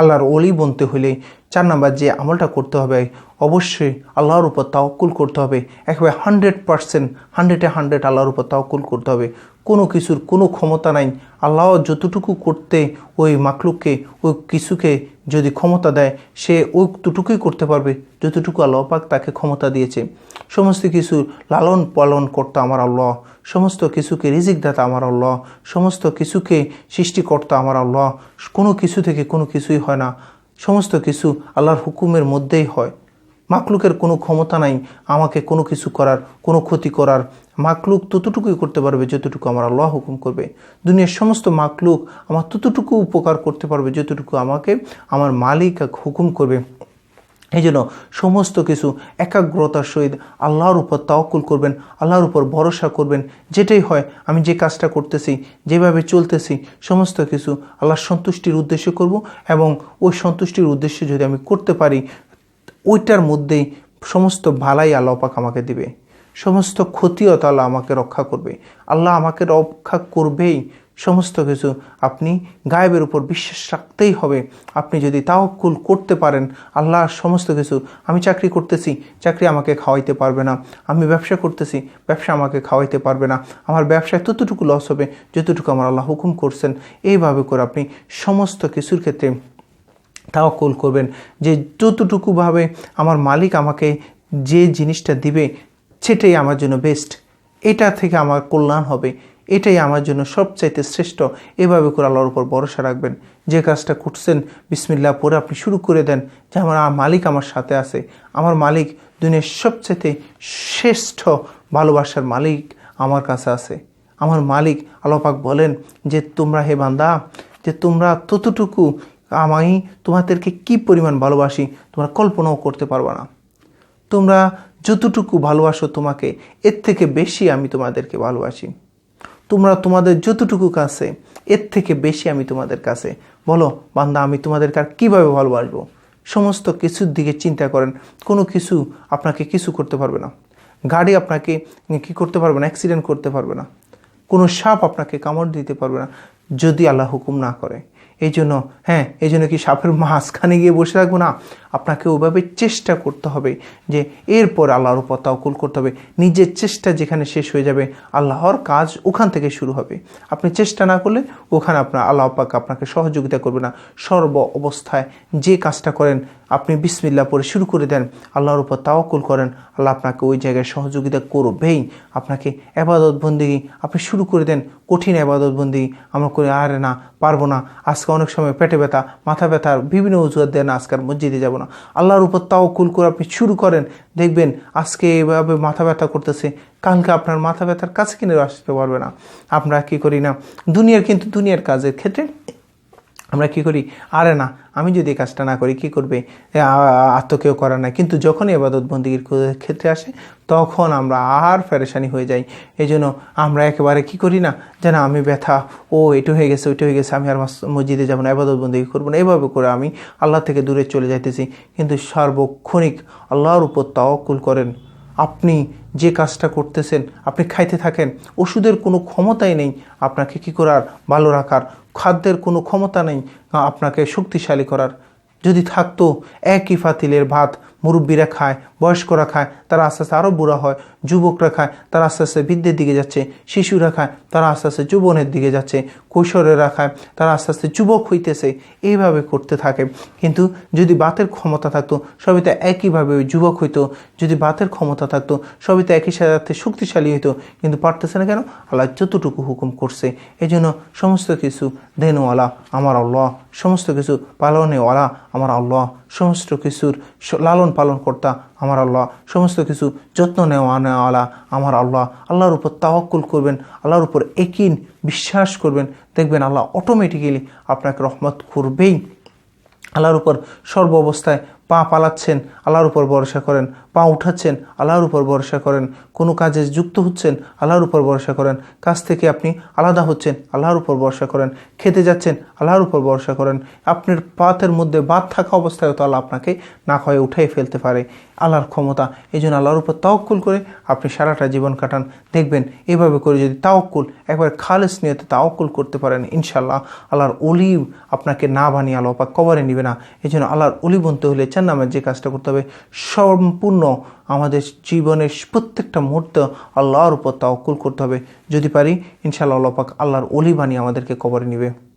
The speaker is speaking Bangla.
আল্লাহর অলি বনতে হলে চার নাম্বার যে আমলটা করতে হবে, অবশ্যই আল্লাহর উপর তাওকুল করতে হবে। একেবারে হান্ড্রেড পারসেন্ট, হান্ড্রেডে হান্ড্রেড আল্লাহর উপর তাওকুল করতে হবে। কোনো কিছুর কোনো ক্ষমতা নাই। আল্লাহ যতটুকু করতে ওই মাকলুককে ওই কিছুকে যদি ক্ষমতা দেয়, সে ওইটুকুই করতে পারবে, যতটুকু আল্লাহ পাক তাকে ক্ষমতা দিয়েছে। সমস্ত কিছু লালন পালন করতে আমার আল্লাহ। সমস্ত কিছুকে রিজিক দাতা আমার আল্লাহ। সমস্ত কিছুকে সৃষ্টিকর্তা আমার আল্লাহ। কোনো কিছু থেকে কোনো কিছুই হয় না। সমস্ত কিছু আল্লাহর হুকুমের মধ্যেই হয়। মাকলুকের কোনো ক্ষমতা নাই, আমাকে কোনো কিছু করার, কোনো ক্ষতি করার। মাকলুক ততটুকুই করতে পারবে যতটুকু আমার আল্লাহ হুকুম করবে। দুনিয়ার সমস্ত মাকলুক আমার ততটুকু উপকার করতে পারবে যতটুকু আমাকে আমার মালিক হুকুম করবে। এই জন্য সমস্ত কিছু একাগ্রতার সহিত আল্লাহর উপর তাওকুল করবেন, আল্লাহর উপর ভরসা করবেন, যেটাই হয় আমি যে কাজটা করতেছি, যেভাবে চলতেছি, সমস্ত কিছু আল্লাহর সন্তুষ্টির উদ্দেশ্যে করব এবং ওই সন্তুষ্টির উদ্দেশ্যে যদি আমি করতে পারি, ওইটার মধ্যেই সমস্ত ভালাই আল্লাহ পাক আমাকে দিবে। সমস্ত ক্ষতিও তাহলে আমাকে রক্ষা করবে। আল্লাহ আমাকে রক্ষা করবেই। সমস্ত কিছু আপনি গায়েবের উপর বিশ্বাস রাখতেই হবে। আপনি যদি তাওকুল করতে পারেন আল্লাহ সমস্ত কিছু, আমি চাকরি করতেছি, চাকরি আমাকে খাওয়াইতে পারবে না। আমি ব্যবসা করতেছি, ব্যবসা আমাকে খাওয়াইতে পারবে না। আমার ব্যবসায় ততটুকু লস হবে যতটুকু আমার আল্লাহ হুকুম করছেন। এইভাবে করে আপনি সমস্ত কিছুর ক্ষেত্রে তাওয়াক্কুল করবেন। যে যতটুকুভাবে আমার মালিক আমাকে যে জিনিসটা দিবে, সেটাই আমার জন্য বেস্ট এটা থেকে আমার কল্যাণ হবে। এটাই আমার জন্য সবচাইতে শ্রেষ্ঠ। এভাবে করে আল্লাহর উপর ভরসা রাখবেন। যে কাজটা করছেন বিসমিল্লা পরে আপনি শুরু করে দেন যে আমার মালিক আমার সাথে আছে। আমার মালিক দুনিয়ার সবচাইতে শ্রেষ্ঠ ভালোবাসার মালিক আমার কাছে আছে। আমার মালিক আলোপাক বলেন যে, তোমরা হে বান্দা, যে তোমরা ততটুকু আমি তোমাদেরকে কি পরিমাণ ভালোবাসি, তোমরা কল্পনাও করতে পারবে না। তোমরা যতটুকু ভালোবাসো তোমাকে, এর থেকে বেশি আমি তোমাদেরকে ভালোবাসি। তোমরা তোমাদের যতটুকু কাছে, এর থেকে বেশি আমি তোমাদের কাছে। বলো, বান্দা, আমি তোমাদেরকে আর কীভাবে ভালোবাসবো? সমস্ত কিছুর দিকে চিন্তা করেন। কোনো কিছু আপনাকে কিছু করতে পারবে না। গাড়ি আপনাকে কি করতে পারবে না অ্যাক্সিডেন্ট করতে পারবে না। কোনো সাপ আপনাকে কামড় দিতে পারবে না, যদি আল্লাহ হুকুম না করে। এই জন্য হ্যাঁ এই জন্য কি সাপের মাঝখানে গিয়ে বসে রাখব না, আপনাকে ওইভাবে চেষ্টা করতে হবে যে এরপর আল্লাহর উপর তাওকুল করতে হবে। নিজের চেষ্টা যেখানে শেষ হয়ে যাবে, আল্লাহর কাজ ওখান থেকে শুরু হবে। আপনি চেষ্টা না করলে ওখানে আপনার আল্লাহ পাক আপনাকে সহযোগিতা করবে না। সর্ব অবস্থায় যে কাজটা করেন, আপনি বিসমিল্লা পরে শুরু করে দেন, আল্লাহর উপর তাওকুল করেন, আল্লাহ আপনাকে ওই জায়গায় সহযোগিতা করবেই। আপনাকে আবাদত বন্দিগি আপনি শুরু করে দেন, কঠিন আবাদত বন্দিগি আমরা করে আরে না পারব না। আজকে অনেক সময় পেটে ব্যথা, মাথা ব্যথার বিভিন্ন অজুহাত দেন আর মসজিদে যাব না। আল্লাহর উপর তাও করে আপনি শুরু করেন, দেখবেন আজকে এভাবে মাথা ব্যথা করতেছে, কালকে আপনার মাথা ব্যথার কাছে কিনে আসতে পারবে না। আমরা কি করি না? দুনিয়ার কিন্তু দুনিয়ার কাজের ক্ষেত্রে আমরা কি করি? আরে না, আমি যদি কাজটা না করি, কি করবে? আত্মকেও করার নাই কিন্তু যখনই এবাদত বন্দীর ক্ষেত্রে আসে, তখন আমরা আর ফেরেশানি হয়ে যাই। এই জন্য আমরা একেবারে কি করি না? যেন আমি ব্যথা, ও, এটু হয়ে গেছে, ওইটা হয়ে গেছে, আমি আর মসজিদে যাব না, এবাদত বন্দী করব না। এভাবে করে আমি আল্লাহ থেকে দূরে চলে যাইতেছি। কিন্তু সার্বক্ষণিক আল্লাহর উপর তাওকুল করেন। আপনি যে কাজটা করতেছেন, আপনি খাইতে থাকেন, ওষুধের কোনো ক্ষমতাই নেই আপনাকে কী করার? ভালো রাখার। খাদ্যের কোনো ক্ষমতা নেই আপনাকে শক্তিশালী করার। যদি থাকতো, একই ফাতিলের ভাত মুরব্বীরা খায়, বয়স্করা খায়, তারা আস্তে আস্তে আরও বুড়া হয়, যুবকরা খায়, তারা আস্তে আস্তে বৃদ্ধের দিকে যাচ্ছে, শিশুরা খায়, তারা আস্তে আস্তে যুবনের দিকে যাচ্ছে, কৈশোরেরা খায়, তারা আস্তে আস্তে যুবক হইতেছে, এইভাবে করতে থাকে। কিন্তু যদি বাতের ক্ষমতা থাকতো, সবই তো একইভাবে যুবক হইতো, যদি বাতের ক্ষমতা থাকতো, সবই তো একই সাথে শক্তিশালী হইতো, কিন্তু পারতেছে না কেন? আল্লাহ যতটুকু হুকুম করছে এই জন্য সমস্ত কিছু দেনওয়ালা আমার আল্লাহ সমস্ত কিছু পালনেওয়ালা আমার আল্লাহ সমস্ত কিছুর লালন পালন কর্তা আমার আল্লাহ, সমস্ত কিছু যত্ন নেওয়া নেওয়ালা আমার আল্লাহ। আল্লাহর উপর তাওয়াক্কুল করবেন, আল্লাহর উপর একিন বিশ্বাস করবেন। দেখবেন আল্লাহ অটোমেটিক্যালি আপনাকে রহমত করবেই। আল্লাহর উপর সর্ব অবস্থায় পা পালাচ্ছেন, আল্লাহর উপর ভরসা করেন। পা উঠাচ্ছেন, আল্লাহর উপর ভরসা করেন। কোনো কাজে যুক্ত হচ্ছেন, আল্লাহর উপর ভরসা করেন। কাজ থেকে আপনি আলাদা হচ্ছেন, আল্লাহর উপর ভরসা করেন। খেতে যাচ্ছেন, আল্লাহর উপর ভরসা করেন। আপনার পাতের মধ্যে বাদ থাকা অবস্থায় তো আল্লাহ আপনাকে না হয়ে উঠাই ফেলতে পারে। আল্লাহর ক্ষমতা এই জন্য আল্লাহর উপর তাওকুল করে আপনি সারাটা জীবন কাটান। দেখবেন, এভাবে করে যদি তাওকুল একবার খালেস নিয়তে তাওকুল করতে পারেন ইনশাল্লাহ আল্লাহর অলি আপনাকে না বানিয়ে আল্লাহ পাক কবরে নিবে না। এই জন্য আল্লাহর অলি বনতে হলে চান নামের যে কাজটা করতে হবে, সম্পূর্ণ আমাদের জীবনের প্রত্যেকটা মুহূর্ত আল্লাহর উপর তাওকুল করতে হবে। যদি পারি, ইনশাআল্লাহ আল্লাহ পাক আল্লাহর অলি বানিয়ে আমাদেরকে কবরে নিবে।